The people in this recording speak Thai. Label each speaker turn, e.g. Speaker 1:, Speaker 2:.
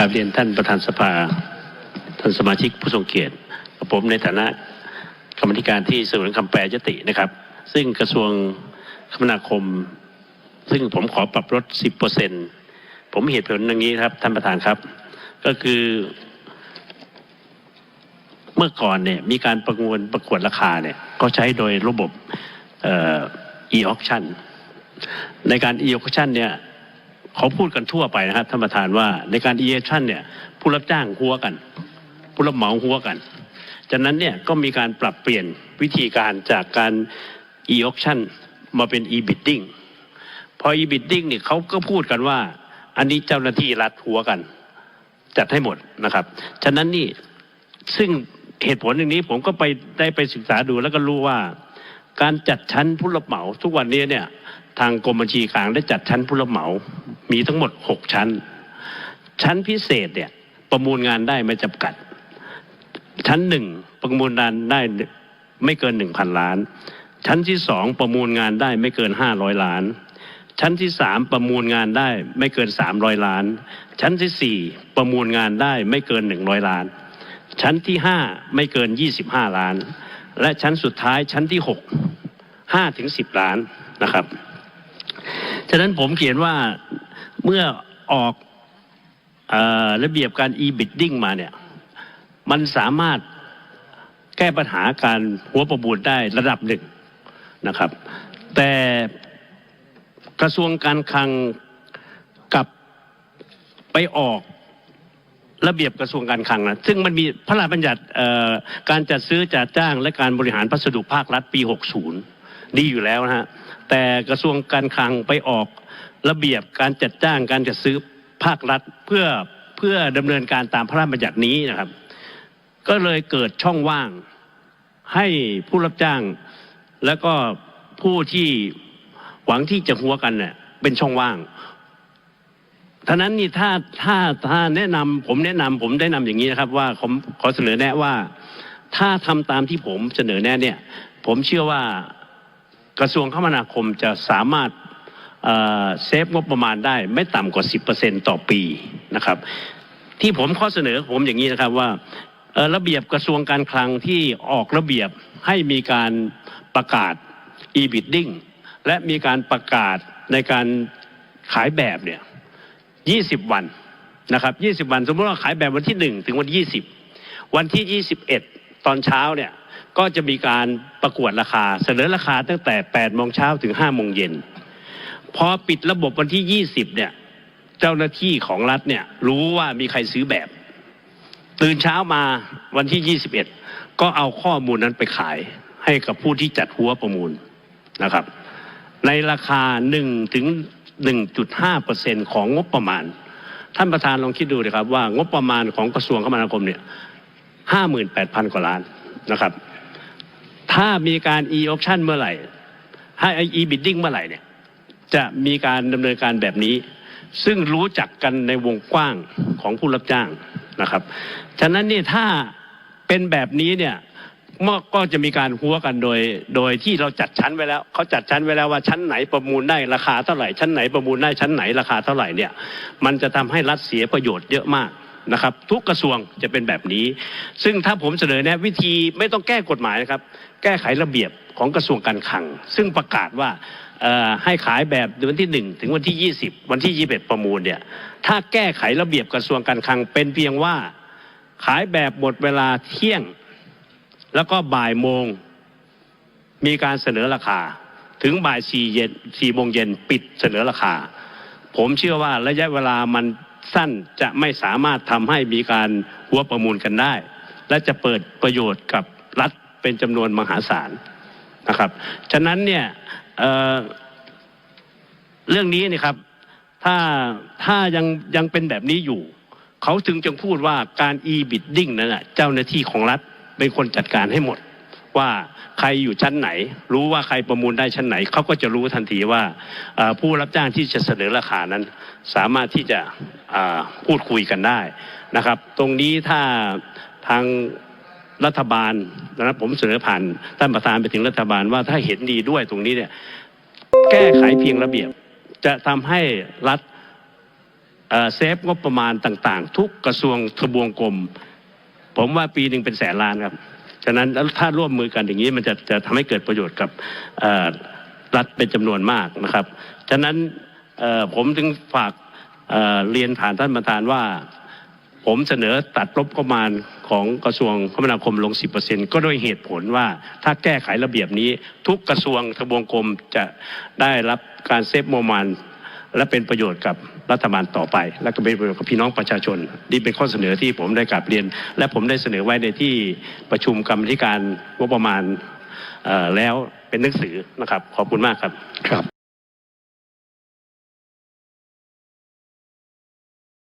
Speaker 1: กราบเรียนท่านประธานสภา ท่านสมาชิกผู้ทรงเกียรติผมในฐานะกรรมธิการที่สวนคำแปรยตินะครับ ซึ่งกระทรวงคมนาคม ซึ่งผมขอปรับลด 10%ผมมีเหตุผลอย่างนี้ครับ ท่านประธานครับ ก็คือ เมื่อก่อนเนี่ยมีการประมวลประกวดราคาเนี่ยก็ใช้โดยระบบเอ่อ e-auction ในการ e-auction เนี่ย เขาพูดกันทั่วไปนะครับท่านประธานว่าในการ e-auction เนี่ยผู้รับจ้างหัวกัน ผู้รับเหมาหัวกันจากนั้นเนี่ยก็มีการปรับเปลี่ยนวิธีการจากการ e-auction มาเป็น e-bidding พอ e-bidding เนี่ยเขาก็พูดกันว่า อันนี้เจ้าหน้าที่รัฐหัวกัน จัดให้หมดนะครับฉะนั้นนี่ซึ่งเหตุผลอย่างนี้ผมก็ไปได้ไปศึกษาดูแล้วก็รู้ว่า การจัดชั้นผู้รับเหมาทุกวันนี้เนี่ยทางกรมบัญชีกลางได้จัดชั้นผู้รับเหมา มีทั้งหมด 6 ชั้น ชั้นพิเศษเนี่ยประมูลงานได้ไม่จำกัด ชั้นหนึ่งประมูลงานได้ไม่เกินหนึ่งพันล้าน ชั้นที่สองประมูลงานได้ไม่เกินห้าร้อยล้าน ชั้นที่สามประมูลงานได้ไม่เกินสามร้อยล้าน ชั้นที่สี่ประมูลงานได้ไม่เกินหนึ่งร้อยล้าน ชั้นที่ห้าไม่เกินยี่สิบห้าล้าน และชั้นสุดท้ายชั้นที่หกห้าถึงสิบล้านนะครับ ฉะนั้นผมเขียนว่าเมื่อออกออระเบียบการ e-bidding มาเนี่ย มันสามารถแก้ปัญหาการหัวประมูลได้ระดับหนึ่งนะครับ แต่กระทรวงการคลังกลับไปออก ระเบียบกระทรวงการคลังนะซึ่งมันมีพระราชบัญญัติการจัดซื้อจัดจ้าง และการบริหารพัสดุภาครัฐปี 60 ดีอยู่แล้วนะฮะแต่กระทรวงการคลังไปออกระเบียบการจัดจ้างการจัดซื้อภาครัฐเพื่อเพื่อดำเนินการตามพระราชบัญญัตินี้นะครับ ก็เลยเกิดช่องว่างให้ผู้รับจ้าง แล้วก็ผู้ที่หวังที่จะหัวกันเนี่ยเป็นช่องว่าง ท่านั้นนี่ถ้าถ้าถ้าแนะนำผมแนะนำผมได้นำอย่างนี้นะครับว่าผมขอเสนอแนะว่า ถ้าทำตามที่ผมเสนอแนะเนี่ย ผมเชื่อว่ากระทรวงคมนาคมจะสามารถเอ่อเซฟงบประมาณได้ไม่ต่ำกว่า 10%ต่อปีนะครับ ที่ผมข้อเสนอผมอย่างนี้นะครับว่าระเบียบกระทรวงการคลังที่ออกระเบียบให้มีการประกาศ e-bidding และมีการประกาศในการขายแบบเนี่ย 20วันนะครับ20วัน สมมติว่าขายแบบวันที่1ถึงวันที่20วันที่21ตอนเช้าเนี่ยก็จะมีการประกวดราคา เสนอราคาตั้งแต่8โมงเช้าถึง5โมงเย็นพอปิดระบบวันที่20เนี่ยเจ้าหน้าที่ของรัฐเนี่ยรู้ว่ามีใครซื้อแบบ ตื่นเช้ามาวันที่21ก็เอาข้อมูลนั้นไปขายให้กับผู้ที่จัดหัวประมูลนะครับ ในราคา1ถึง 1.5%ของงบประมาณ ท่านประธานลองคิดดูนะครับว่างบประมาณของกระทรวงคมนาคมเนี่ย58,000 กว่าล้านนะครับ ถ้ามีการ e-auction เมื่อไหร่ ถ้า e-bidding เมื่อไหร่เนี่ยจะมีการดำเนินการแบบนี้ ซึ่งรู้จักกันในวงกว้างของผู้รับจ้างนะครับ ฉะนั้นนี่ถ้าเป็นแบบนี้เนี่ย ก็จะมีการหัวกันโดย โดยที่เราจัดชั้นไว้แล้วเขาจัดชั้นไว้แล้วว่าชั้นไหนประมูลได้ราคาเท่าไหร่ ชั้นไหนประมูลได้ชั้นไหนราคาเท่าไหร่เนี่ยมันจะทำให้รัฐเสียประโยชน์เยอะมากนะครับ ทุกกระทรวงจะเป็นแบบนี้ ซึ่งถ้าผมเสนอแนะวิธีไม่ต้องแก้กฎหมายนะครับ แก้ไขระเบียบของกระทรวงการคลัง ซึ่งประกาศว่าให้ขายแบบวันที่ 1 ถึงวันที่ 20 วันที่ 21 ประมูลเนี่ยถ้าแก้ไขระเบียบกระทรวงการคลังเป็นเพียงว่าขายแบบหมดเวลาเที่ยง แล้วก็บ่ายโมงมีการเสนอราคา ถึงบ่ายสี่เย็นสี่โมงเย็นปิดเสนอราคา ผมเชื่อว่าระยะเวลามันสั้นจะไม่สามารถทำให้มีการหัวประมูลกันได้ และจะเปิดประโยชน์กับรัฐเป็นจำนวนมหาศาลนะครับฉะนั้นเนี่ยเเรื่องนี้นะครับถ้าถ้ายังยังเป็นแบบนี้อยู่ เขาถึงจะพูดว่าการ e-bidding นั้นนะเจ้าหน้าที่ของรัฐ เป็นคนจัดการให้หมด ว่าใครอยู่ชั้นไหน รู้ว่าใครประมูลได้ชั้นไหนเขาก็จะรู้ทันทีว่าผู้รับจ้างที่จะเสนอราคานั้น สามารถที่จะพูดคุยกันได้นะครับ ตรงนี้ถ้าทางรัฐบาลนะครับผมเสนอผ่านท่านประธานไปถึงรัฐบาลว่าถ้าเห็นดีด้วยตรงนี้เนี่ยแก้ไขเพียงระเบียบ จะทำให้รัฐเอ่อเซฟงบประมาณต่าง ๆ ทุกกระทรวงทบวงกรม ผมว่าปีหนึ่งเป็นแสนล้านครับฉะนั้นแล้วถ้าร่วมมือกันอย่างนี้มันจะจะทำให้เกิดประโยชน์กับรัฐเป็นจำนวนมากนะครับ ฉะนั้นผมจึงฝากเเรียนผ่านท่านประธานว่า ผมเสนอตัดลบประมาณของกระทรวงคมนาคมลง 10%ก็ด้วยเหตุผลว่าถ้าแก้ไขระเบียบนี้ ทุกกระทรวงทบวงกรมจะได้รับการเซฟโมมัน และเป็นประโยชน์กับรัฐบาลต่อไป และก็เป็นประโยชน์กับพี่น้องประชาชนนี่เป็นข้อเสนอที่ผมได้กลับเรียน และผมได้เสนอไว้ในที่ประชุมกรรมธิการงบประมาณแล้วเป็นหนังสือนะครับขอบคุณมากครับ
Speaker 2: ครับ